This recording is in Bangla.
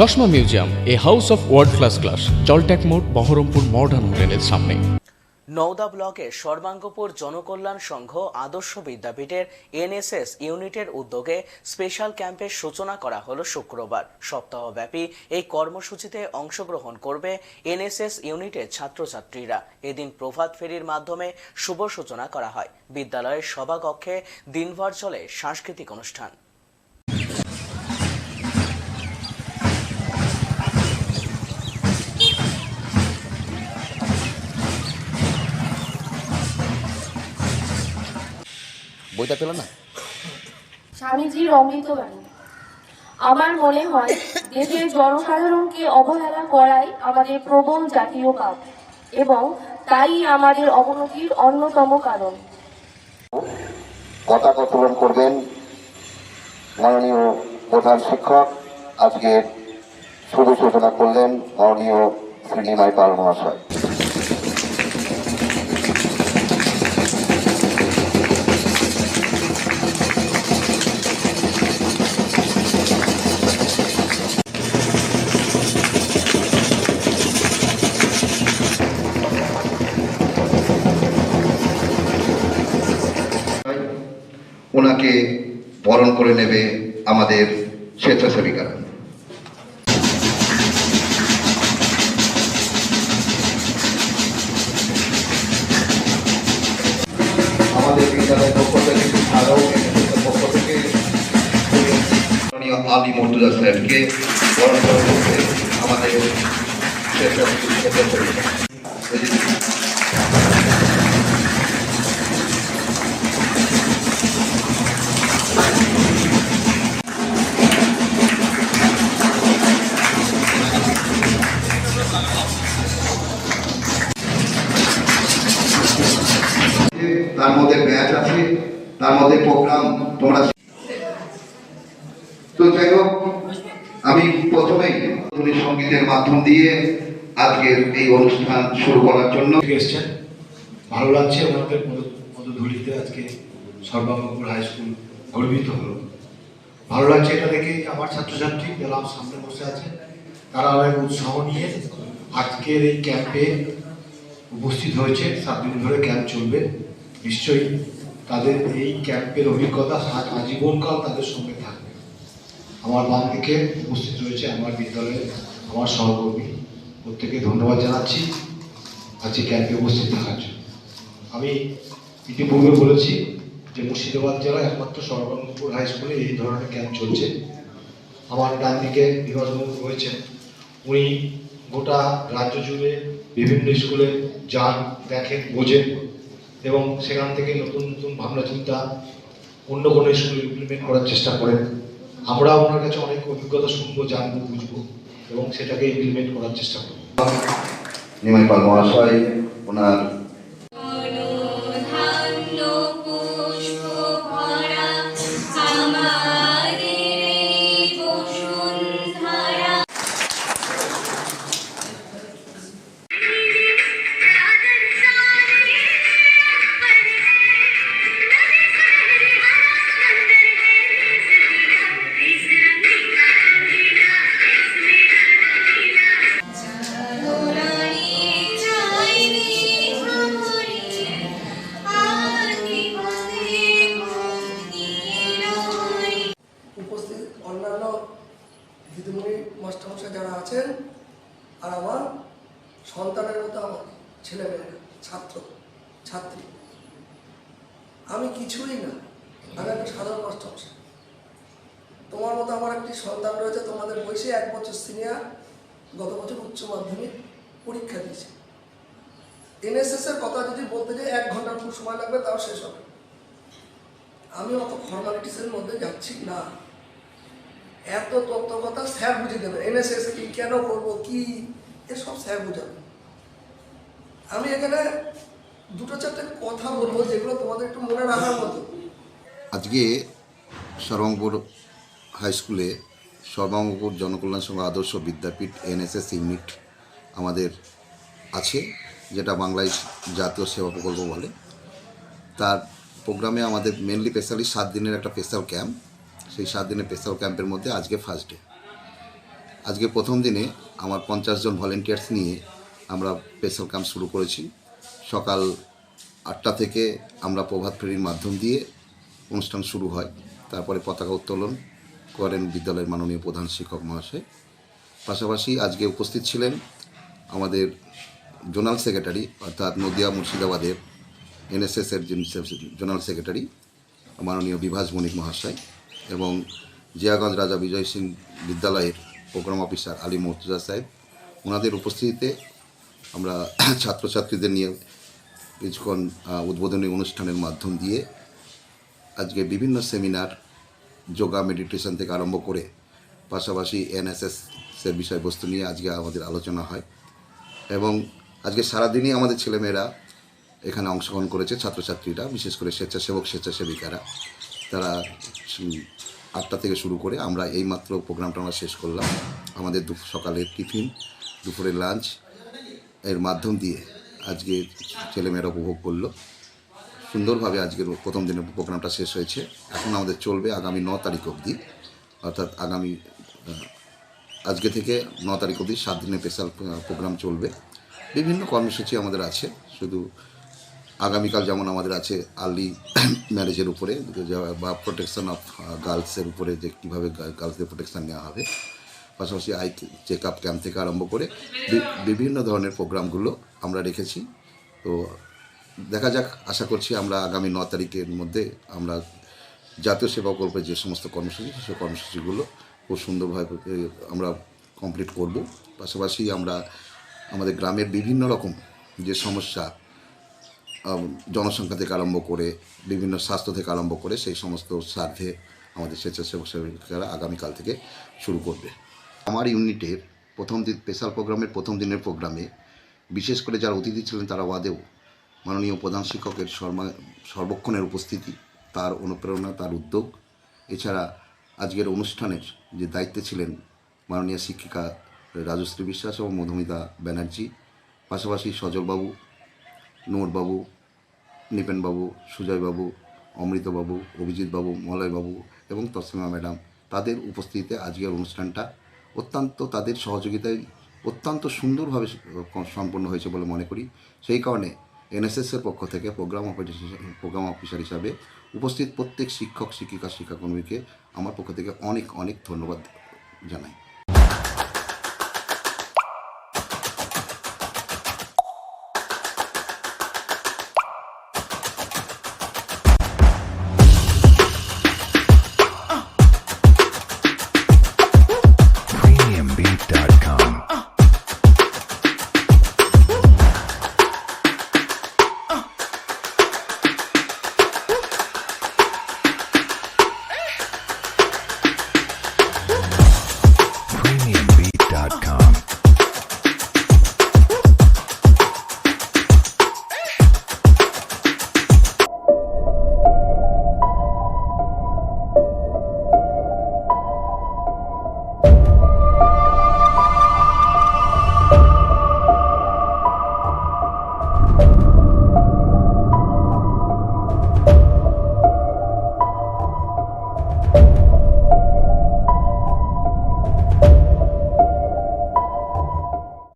চশমা museum, a house of world class class জলট্যাক মোড়, বহরমপুর মডার্ন হোটেলের সামনে। নওদা ব্লকের সর্বাঙ্গপুর জনকল্যাণ সংঘ আদর্শ বিদ্যাপীঠের এনএসএস ইউনিটের উদ্যোগে স্পেশাল ক্যাম্পের সূচনা করা হলো শুক্রবার। সপ্তাহব্যাপী এই কর্মসূচিতে অংশগ্রহণ করবে এনএসএস ইউনিটের ছাত্রছাত্রীরা। এদিন প্রভাত ফেরির মাধ্যমে শুভ সূচনা করা হয়। বিদ্যালয়ের সভাকক্ষে দিনভর চলে সাংস্কৃতিক অনুষ্ঠান। বইটা পেল না? স্বামীজির অমৃত বাণী। আমার মনে হয় দেশের জনসাধারণকে অবহেলা করাই আমাদের প্রবল জাতীয় পাপ এবং তাই আমাদের অবনতির অন্যতম কারণ। পতাকা উত্তোলন করবেন মাননীয় প্রধান শিক্ষক। আজকে শুভ সূচনা করলেন মাননীয় শ্রী নিমাই পাল মহাশয় ওনাকে বরণ করে নেবে আমাদের স্বেচ্ছাসেবিকারা। থেকে আলী মর্তুজা বরণ করে আমাদের স্বেচ্ছাসেবিকা তার মধ্যে প্রোগ্রাম তোমরা তো যাই হোক, আমি প্রথমেই তুমি সঙ্গীতের মাধ্যম দিয়ে আজকের এই অনুষ্ঠান শুরু করার জন্য এসছেন। ভালো লাগছে, আমাদের পদধূলিতে আজকে সর্বাঙ্গপুর হাই স্কুল গর্বিত হলো। ভালো লাগছে এটা দেখে আমার ছাত্রছাত্রী যারা সামনে বসে আছে। তারা অনেক উৎসাহ নিয়ে আজকের এই ক্যাম্পে উপস্থিত হয়েছে। সাত দিন ধরে ক্যাম্প চলবে, নিশ্চয়ই। তাদের এই ক্যাম্পের অভিজ্ঞতা আজীবনকাল তাদের সঙ্গে থাকবে। আমার বাম দিকে উপস্থিত রয়েছে আমার বিদ্যালয়ের আমার সহকর্মী। প্রত্যেকে ধন্যবাদ জানাচ্ছি আজকে ক্যাম্পে উপস্থিত থাকার জন্য। আমি ইতিপূর্বে বলেছি যে মুর্শিদাবাদ জেলায় একমাত্র সর্বাঙ্গপুর হাই স্কুলে এই ধরনের ক্যাম্প চলছে। আমার ডান দিকে বিভাসবাবু রয়েছেন। উনি গোটা রাজ্য জুড়ে বিভিন্ন স্কুলে যান, দেখেন, বোঝেন। এবং সেখান থেকে নতুন নতুন ভাবনা চিন্তা, অন্য কোনো স্কুলে ইমপ্লিমেন্ট করার চেষ্টা করেন। আমরা ওনার কাছে অনেক অভিজ্ঞতা শুনব, জানব, বুঝব এবং সেটাকে ইমপ্লিমেন্ট করার চেষ্টা করব। নিমাই পাল মহাশয়, ওনার ছাত্রী। আমি কিছুই না, আমি একটা সাধারণ মাস্টারমশাই তোমার মতো আমার একটি সন্তান রয়েছে, তোমাদের বয়সে এক বছর সিনিয়র, গত বছর উচ্চ মাধ্যমিক পরীক্ষা দিয়েছে। এনএসএস এর কথা যদি বলতে যাই, এক ঘণ্টার খুব সময় লাগবে, তাও শেষ হবে। আমি অত ফর্মালিটিসের মধ্যে যাচ্ছি না। এত তত্ত্ব কথা স্যার বুঝে দেবে, এনএসএস কি, কেন করব, কি? এসব স্যার বুঝাবে। আমি এখানে আজকে সর্বাঙ্গপুর হাই স্কুলে সর্বাঙ্গপুর জনকল্যাণ সংঘ আদর্শ বিদ্যাপীঠ এনএসএস ইউনিট আমাদের আছে, যেটা বাংলায় জাতীয় সেবা প্রকল্প বলে। তার প্রোগ্রামে আমাদের মেনলি স্পেশালি সাত দিনের একটা স্পেশাল ক্যাম্প সেই সাত দিনের স্পেশাল ক্যাম্পের মধ্যে আজকে ফার্স্ট ডে আজকে প্রথম দিনে আমার পঞ্চাশ জন ভলেন্টিয়ার্স নিয়ে আমরা স্পেশাল ক্যাম্প শুরু করেছি। সকাল আটটা থেকে আমরা প্রভাত ফেরির মাধ্যম দিয়ে অনুষ্ঠান শুরু হয়। তারপরে পতাকা উত্তোলন করেন বিদ্যালয়ের মাননীয় প্রধান শিক্ষক মহাশয়। পাশাপাশি আজকে উপস্থিত ছিলেন আমাদের জোনাল সেক্রেটারি, অর্থাৎ নদিয়া মুর্শিদাবাদের এনএসএসের যিনি জোনাল সেক্রেটারি, মাননীয় বিভাস বণিক মহাশয় এবং জিয়াগঞ্জ রাজা বিজয় সিং বিদ্যালয়ের প্রোগ্রাম অফিসার আলী মর্তুজা সাহেব। ওনাদের উপস্থিতিতে আমরা ছাত্রছাত্রীদের নিয়ে কিছুক্ষণ উদ্বোধনী অনুষ্ঠানের মাধ্যম দিয়ে আজকে বিভিন্ন সেমিনার, যোগা মেডিটেশন থেকে আরম্ভ করে পাশাপাশি এনএসএসের বিষয়বস্তু নিয়ে আজকে আমাদের আলোচনা হয় এবং আজকে সারাদিনই আমাদের ছেলেমেয়েরা এখানে অংশগ্রহণ করেছে, ছাত্রছাত্রীরা, বিশেষ করে স্বেচ্ছাসেবক, স্বেচ্ছাসেবিকারা। তারা আটটা থেকে শুরু করে আমরা এইমাত্র প্রোগ্রামটা আমরা শেষ করলাম। আমাদের সকালের টিফিন, দুপুরের লাঞ্চ এর মাধ্যম দিয়ে আজকে ছেলেমেয়েরা উপভোগ করল। সুন্দরভাবে আজকের প্রথম দিনের প্রোগ্রামটা শেষ হয়েছে। এখন আমাদের চলবে আগামী ন তারিখ অবধি। অর্থাৎ আগামী আজকে থেকে ন তারিখ অবধি সাত দিনের স্পেশাল প্রোগ্রাম চলবে। বিভিন্ন কর্মসূচি আমাদের আছে। শুধু আগামীকাল যেমন আমাদের আছে আর্লি ম্যারেজের উপরে, বা প্রোটেকশন অফ গার্লসের উপরে যে কীভাবে গার্লসদের প্রোটেকশন নেওয়া হবে। পাশাপাশি আই চেক আপ ক্যাম্প থেকে আরম্ভ করে বিভিন্ন ধরনের প্রোগ্রামগুলো আমরা রেখেছি। তো দেখা যাক, আশা করছি আমরা আগামী ন তারিখের মধ্যে আমরা জাতীয় সেবা প্রকল্পের যে সমস্ত কর্মসূচি, সেই কর্মসূচিগুলো খুব সুন্দরভাবে আমরা কমপ্লিট করব। পাশাপাশি আমরা আমাদের গ্রামের বিভিন্ন রকম যে সমস্যা জনসংখ্যা থেকে আরম্ভ করে বিভিন্ন স্বাস্থ্য থেকে আরম্ভ করে সেই সমস্ত সার্ভে আমাদের স্বেচ্ছাসেবক সেবিকারা আগামীকাল থেকে শুরু করবে। আমার ইউনিটের প্রথম দিন, স্পেশাল প্রোগ্রামের প্রথম দিনের প্রোগ্রামে বিশেষ করে যারা অতিথি ছিলেন তারা বাদেও মাননীয় প্রধান শিক্ষকের সর্বা সর্বক্ষণের উপস্থিতি, তার অনুপ্রেরণা, তার উদ্যোগ। এছাড়া আজকের অনুষ্ঠানের যে দায়িত্বে ছিলেন মাননীয় শিক্ষিকা রাজশ্রী বিশ্বাস এবং মধুমিতা ব্যানার্জি, পাশাপাশি সজলবাবু, নূরবাবু, নিপেনবাবু, সুজয়বাবু, অমৃতবাবু, অভিজিৎবাবু, মলয়বাবু এবং তসলিমা ম্যাডাম, তাদের উপস্থিতিতে আজকের অনুষ্ঠানটা অত্যন্ত তাদের সহযোগিতায় অত্যন্ত সুন্দরভাবে সম্পন্ন হয়েছে বলে মনে করি। সেই কারণে এনএসএসের পক্ষ থেকে প্রোগ্রাম প্রোগ্রাম অফিসার হিসাবে উপস্থিত প্রত্যেক শিক্ষক, শিক্ষিকা, শিক্ষাকর্মীকে আমার পক্ষ থেকে অনেক অনেক ধন্যবাদ জানাই।